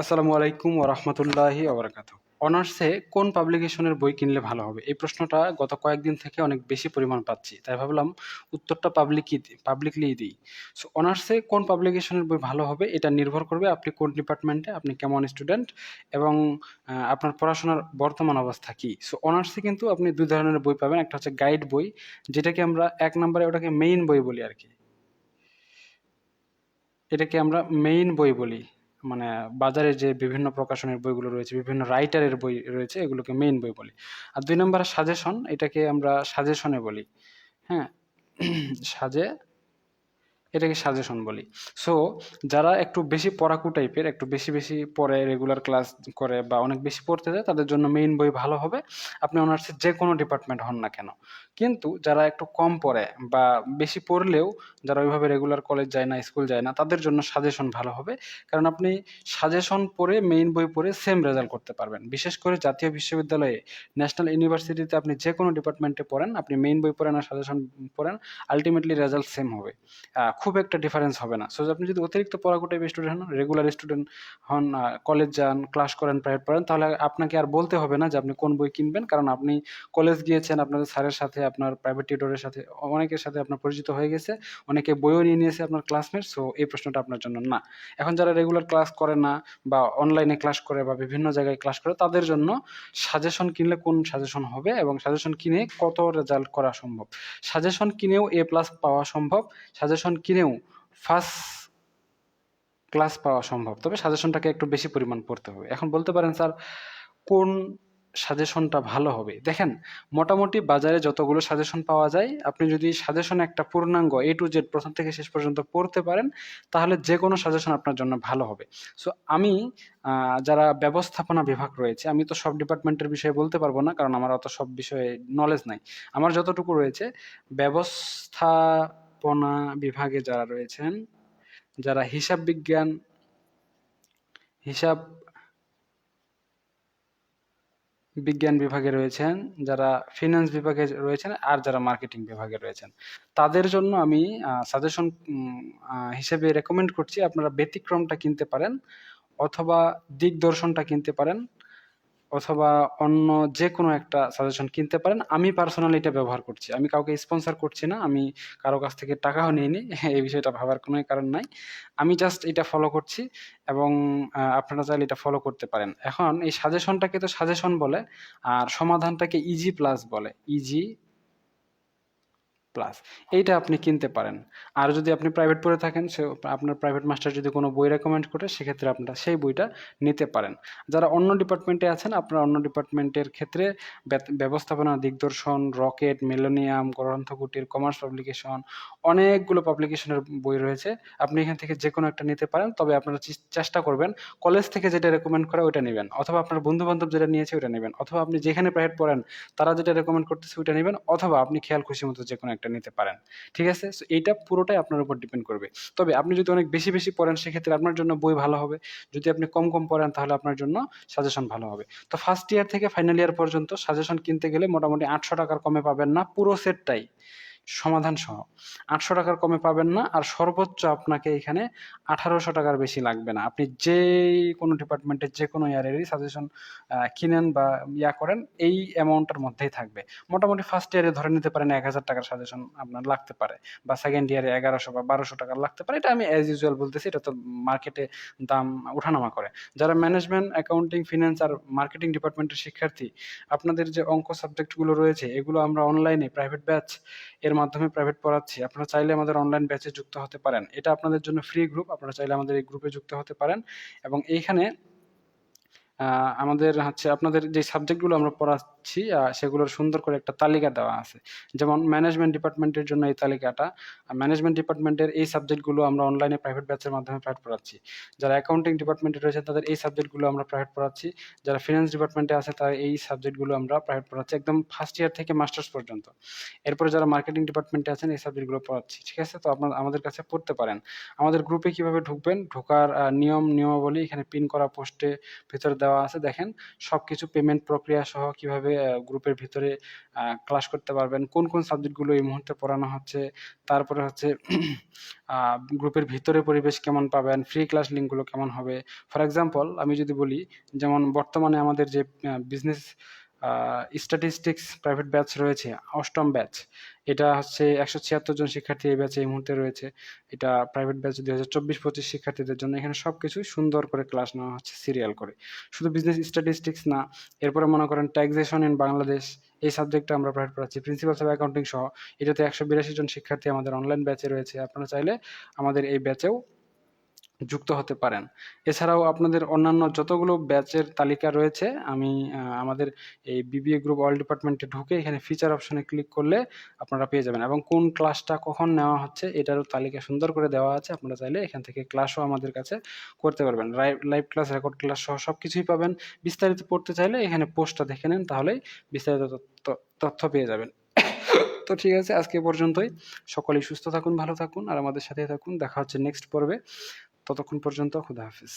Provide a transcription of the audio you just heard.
আসসালামু আলাইকুম ওরহমতুল্লাহি ওবরাকাত অনার্সে কোন পাবলিকেশনের বই কিনলে ভালো হবে? এই প্রশ্নটা গত কয়েকদিন থেকে অনেক বেশি পরিমাণ পাচ্ছি, তাই ভাবলাম উত্তরটা পাবলিকই পাবলিকলি দিই। সো অনার্সে কোন পাবলিকেশনের বই ভালো হবে এটা নির্ভর করবে আপনি কোন ডিপার্টমেন্টে আপনি কেমন স্টুডেন্ট এবং আপনার পড়াশোনার বর্তমান অবস্থা কী? সো অনার্সে কিন্তু আপনি দুই ধরনের বই পাবেন, একটা হচ্ছে গাইড বই, যেটাকে আমরা এক নম্বরে ওটাকে মেইন বই বলি আর কি এটাকে আমরা মেইন বই বলি। মানে বাজারে যে বিভিন্ন প্রকাশনের বইগুলো রয়েছে, বিভিন্ন রাইটারের বই রয়েছে, এগুলোকে মেইন বই বলি। আর দুই নম্বর সাজেশন এটাকে আমরা সাজেশনে বলি। হ্যাঁ? সাজে এটাকে সাজেশন বলি। সো যারা একটু বেশি পড়াকু টাইপের একটু বেশি বেশি পড়ে রেগুলার ক্লাস করে বা অনেক বেশি পড়তে যায়, তাদের জন্য মেইন বই ভালো হবে। আপনি অনার্সের যে কোনো ডিপার্টমেন্ট হন না কেন। কিন্তু যারা একটু কম পড়ে বা বেশি পড়লেও যারা ওইভাবে রেগুলার কলেজ যায় না স্কুল যায় না, তাদের জন্য সাজেশন ভালো হবে। কারণ আপনি সাজেশন পড়ে মেইন বই পড়ে সেম রেজাল্ট করতে পারবেন। বিশেষ করে জাতীয় বিশ্ববিদ্যালয়ে ন্যাশনাল ইউনিভার্সিটিতে আপনি যে কোনো ডিপার্টমেন্টে পড়েন, আপনি মেইন বই পড়েন আর সাজেশন পড়েন আলটিমেটলি রেজাল্ট সেম হবে। খুব একটা ডিফারেন্স হবে না। সো আপনি যদি অতিরিক্ত পড়াকু টাইপের স্টুডেন্ট হন রেগুলার স্টুডেন্ট হন কলেজ যান ক্লাস করেন প্রাইভেট পড়েন, তাহলে আপনাকে আর বলতে হবে না যে আপনি কোন বই কিনবেন, কারণ আপনি কলেজ গিয়েছেন, আপনাদের স্যারের সাথে, আপনার প্রাইভেট টিউটরের সাথে, অনেকের সাথে আপনার পরিচিত হয়ে গেছে, অনেকে বইও নিয়ে নিয়েছে আপনার ক্লাসমেট সো এই প্রশ্নটা আপনার জন্য না। এখন যারা রেগুলার ক্লাস করে না, বা অনলাইনে ক্লাস করে, বা বিভিন্ন জায়গায় ক্লাস করে, তাদের জন্য সাজেশন কিনলে কোন সাজেশন হবে, এবং সাজেশন কিনে কত রেজাল্ট করা সম্ভব? সাজেশন কিনেও এ প্লাস পাওয়া সম্ভব। সাজেশন কিনেও ফার্স্ট ক্লাস পাওয়া সম্ভব। তবে সাজেশনটাকে একটু বেশি পরিমাণ পড়তে হবে। এখন বলতে পারেন, স্যার, কোন সাজেশনটা ভালো হবে? দেখেন, মোটামুটি বাজারে যতগুলো সাজেশন পাওয়া যায়, আপনি যদি সাজেশন একটা পূর্ণাঙ্গ এ টু জেড প্রথম থেকে শেষ পর্যন্ত পড়তে পারেন, তাহলে যে কোনো সাজেশন আপনার জন্য ভালো হবে। সো আমি যারা ব্যবস্থাপনা বিভাগ রয়েছে, আমি তো সব ডিপার্টমেন্টের বিষয়ে বলতে পারব না, কারণ আমার অত সব বিষয়ে নলেজ নাই। আমার যতটুকু রয়েছে ব্যবস্থাপনা বিভাগে যারা রয়েছেন, যারা হিসাব বিজ্ঞান হিসাব বিজ্ঞান বিভাগে রয়েছেন, যারা ফিনান্স বিভাগে রয়েছেন আর যারা মার্কেটিং বিভাগে রয়েছেন। তাদের জন্য আমি সাজেশন হিসেবে রেকমেন্ড করছি আপনারা ব্যতিক্রমটা কিনতে পারেন অথবা দিগদর্শনটা কিনতে পারেন। অথবা অন্য যে কোনো একটা সাজেশন কিনতে পারেন। আমি পার্সোনালি এটা ব্যবহার করছি। আমি কাউকে স্পন্সার করছি না। আমি কারও কাছ থেকে টাকাও নিইনি। এই বিষয়টা ভাবার কোনো কারণ নাই। আমি জাস্ট এটা ফলো করছি এবং আপনারা চাইলে এটা ফলো করতে পারেন। এখন এই সাজেশনটাকে তো সাজেশন বলে, আর সমাধানটাকে ইজি প্লাস বলে। ইজি প্লাস এইটা আপনি কিনতে পারেন। আর যদি আপনি প্রাইভেট পড়ে থাকেন, সে আপনার প্রাইভেট মাস্টার যদি কোনো বই রেকমেন্ড করে, সেক্ষেত্রে আপনারা সেই বইটা নিতে পারেন। যারা অন্য ডিপার্টমেন্টে আছেন, আপনারা অন্য ডিপার্টমেন্টের ক্ষেত্রে ব্যবস্থাপনা, দিগদর্শন, রকেট, মেলোনিয়াম, গ্রন্থকুটির কমার্স পাবলিকেশন অনেকগুলো পাবলিকেশনের বই রয়েছে। আপনি এখান থেকে যে কোনো একটা নিতে পারেন, তবে আপনারা চেষ্টা করবেন কলেজ থেকে যেটা রেকমেন্ড করে ওইটা নেবেন, অথবা আপনার বন্ধু বান্ধব যেটা নিয়েছে ওইটা নেবেন, অথবা আপনি যেখানে প্রাইভেট পড়েন, তারা যেটা রেকমেন্ড করতেছে ওইটা নেবেন, অথবা আপনি খেয়াল খুশি মতো যে কোনো একটা নিতে পারেন। ঠিক আছে? সো এইটা পুরোটাই আপনার উপর ডিপেন্ড করবে। তবে আপনি যদি অনেক বেশি বেশি পড়েন, সেক্ষেত্রে আপনার জন্য বই ভালো হবে। যদি আপনি কম কম পড়েন, তাহলে আপনার জন্য সাজেশন ভালো হবে। তো ফার্স্ট ইয়ার থেকে ফাইনাল ইয়ার পর্যন্ত সাজেশন কিনতে গেলে মোটামুটি আটশো টাকার কমে পাবেন না। পুরো সেটটাই সমাধান সহ। আটশো টাকার কমে পাবেন না আর সর্বোচ্চ আপনাকে এখানে আঠারোশো টাকার বেশি লাগবে না। আপনি যে কোনো ডিপার্টমেন্টের যে কোনো ইয়ারেরই সাজেশন কিনেন বা ইয়া করেন, এই অ্যামাউন্টের মধ্যেই থাকবে। মোটামুটি ফার্স্ট ইয়ারে ধরে নিতে পারেন এক হাজার টাকার সাজেশন আপনার লাগতে পারে বা সেকেন্ড ইয়ারে এগারোশো বা বারোশো টাকার লাগতে পারে। এটা আমি অ্যাজ ইউজুয়াল বলতেছি, এটা তো মার্কেটে দাম ওঠানামা করে। যারা ম্যানেজমেন্ট অ্যাকাউন্টিং ফিনান্স আর মার্কেটিং ডিপার্টমেন্টের শিক্ষার্থী, আপনাদের যে অঙ্ক সাবজেক্টগুলো রয়েছে, এগুলো আমরা অনলাইনে প্রাইভেট ব্যাচ এর মাধ্যমে প্রাইভেট পড়াচ্ছি। আপনারা চাইলে আমাদের অনলাইন ব্যাচে যুক্ত হতে পারেন। এটা আপনাদের জন্য ফ্রি গ্রুপ আপনারা চাইলে আমাদের এই গ্রুপে যুক্ত হতে পারেন। এবং এইখানে আমাদের হচ্ছে আপনাদের যে সাবজেক্টগুলো আমরা পড়াচ্ছি আহ, সেগুলোর সুন্দর করে একটা তালিকা দেওয়া আছে। যেমন ম্যানেজমেন্ট ডিপার্টমেন্টের জন্য এই তালিকাটা। ম্যানেজমেন্ট ডিপার্টমেন্টের এই সাবজেক্টগুলো আমরা অনলাইনে প্রাইভেট ব্যাচের মাধ্যমে প্রাইভেট পড়াচ্ছি। যারা অ্যাকাউন্টিং ডিপার্টমেন্টে রয়েছে তাদের এই সাবজেক্টগুলো আমরা প্রাইভেট পড়াচ্ছি। যারা ফিনান্স ডিপার্টমেন্টে আছে তারা এই সাবজেক্টগুলো আমরা প্রাইভেট পড়াচ্ছি একদম ফার্স্ট ইয়ার থেকে মাস্টার্স পর্যন্ত। এরপরে যারা মার্কেটিং ডিপার্টমেন্টে আছেন এই সাবজেক্টগুলো পড়াচ্ছি ঠিক আছে? তো আপনার আমাদের কাছে পড়তে পারেন। আমাদের গ্রুপে কীভাবে ঢুকবেন? ঢোকার নিয়ম নিয়মাবলী এখানে পিন করা পোস্টে ভিতরে দেওয়া আছে দেখেন। সব কিছু পেমেন্ট প্রক্রিয়া সহ কীভাবে গ্রুপের ভিতরে ক্লাস করতে পারবেন। কোন কোন সাবজেক্টগুলো এই মুহূর্তে পড়ানো হচ্ছে? তারপরে হচ্ছে গ্রুপের ভিতরে পরিবেশ কেমন পাবেন? ফ্রি ক্লাস লিঙ্কগুলো কেমন হবে? ফর এক্সাম্পল আমি যদি বলি, যেমন বর্তমানে আমাদের যে বিজনেস স্ট্যাটিস্টিক্স প্রাইভেট ব্যাচ রয়েছে, অষ্টম ব্যাচ এটা হচ্ছে একশো ছিয়াত্তর জন শিক্ষার্থী এই ব্যাচে এই মুহূর্তে রয়েছে। এটা প্রাইভেট ব্যাচ দুই হাজার চব্বিশ পঁচিশ শিক্ষার্থীদের জন্য। এখানে সব কিছুই সুন্দর করে ক্লাস নেওয়া হচ্ছে সিরিয়াল করে। শুধু বিজনেস স্ট্যাটিস্টিক্স না, এরপরে মনে করেন ট্যাক্সেশন ইন বাংলাদেশ এই সাবজেক্টটা আমরা প্রাইভেট পড়াচ্ছি। প্রিন্সিপালস অফ অ্যাকাউন্টিং সহ, এটাতে একশো বিরাশি জন শিক্ষার্থী আমাদের অনলাইন ব্যাচে রয়েছে। আপনারা চাইলে আমাদের এই ব্যাচেও যুক্ত হতে পারেন। এছাড়াও আপনাদের অন্যান্য যতগুলো ব্যাচের তালিকা রয়েছে, আমি আমাদের এই বিবিএ গ্রুপ অল ডিপার্টমেন্টে ঢুকে এখানে ফিচার অপশনে ক্লিক করলে আপনারা পেয়ে যাবেন। এবং কোন ক্লাসটা কখন নেওয়া হচ্ছে এটারও তালিকা সুন্দর করে দেওয়া আছে, আপনারা চাইলে এখান থেকে ক্লাসও আমাদের কাছে করতে পারবেন। লাইভ ক্লাস রেকর্ড ক্লাস সহ সব কিছুই পাবেন। বিস্তারিত পড়তে চাইলে এখানে পোস্টটা দেখে নেন, তাহলেই বিস্তারিত তথ্য পেয়ে যাবেন। তো ঠিক আছে, আজকে পর্যন্তই। সকলেই সুস্থ থাকুন, ভালো থাকুন, আর আমাদের সাথে থাকুন। দেখা হচ্ছে নেক্সট পর্বে। ততক্ষণ পর্যন্ত খুদা হাফিজ